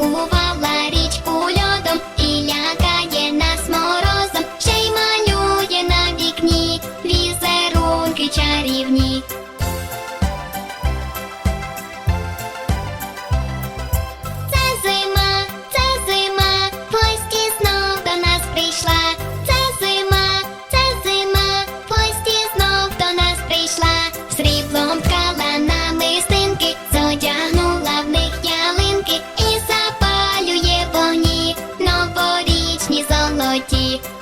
Кумувала річку льодом і лякає нас морозом, ще й малює на вікні візерунки чарівні. noite.